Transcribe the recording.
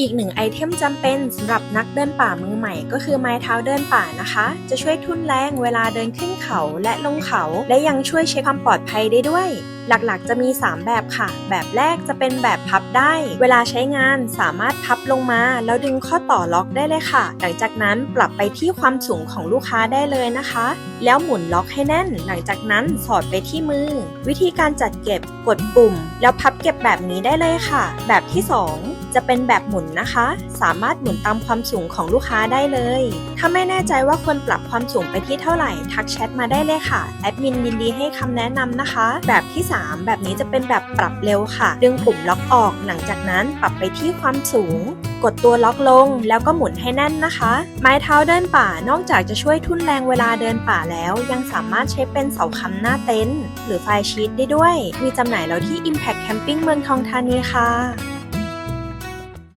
อีกหนึ่งไอเทมจำเป็นสำหรับนักเดินป่ามือใหม่ ก็คือไม้เท้าเดินป่านะคะ จะช่วยทุ่นแรงเวลาเดินขึ้นเขาและลงเขา และยังช่วยเช็คความปลอดภัยได้ด้วย หลักๆ จะมี 3 แบบค่ะ แบบแรกจะเป็นแบบพับได้ เวลาใช้งานสามารถพับลงมา แล้วดึงข้อต่อล็อกได้เลยค่ะ หลังจากนั้นปรับไปที่ความสูงของลูกค้าได้เลยนะคะ แล้วหมุนล็อกให้แน่น หลังจากนั้นสอดไปที่มือ วิธีการจัดเก็บกดปุ่ม แล้วพับเก็บแบบนี้ได้เลยค่ะ แบบที่ 2 จะเป็นแบบหมุนนะคะ สามารถหมุนตามความสูงของลูกค้าได้เลย ถ้าไม่แน่ใจว่าควรปรับความสูงไปที่เท่าไหร่ ทักแชทมาได้เลยค่ะ แอดมินยินดีให้คำแนะนำนะคะ แบบที่ 3 แบบนี้จะเป็นแบบปรับเร็วค่ะ ดึงปุ่มล็อกออก หลังจากนั้นปรับไปที่ความสูง กดตัวล็อกลง แล้วก็หมุนให้แน่นนะคะ ไม้เท้าเดินป่านอกจากจะช่วยทุ่นแรงเวลาเดินป่าแล้ว ยังสามารถใช้เป็นเสาค้ำหน้าเต็นท์หรือไฟชีตได้ด้วย มีจำหน่ายแล้วที่ Impact Camping เมืองทองธานีค่ะ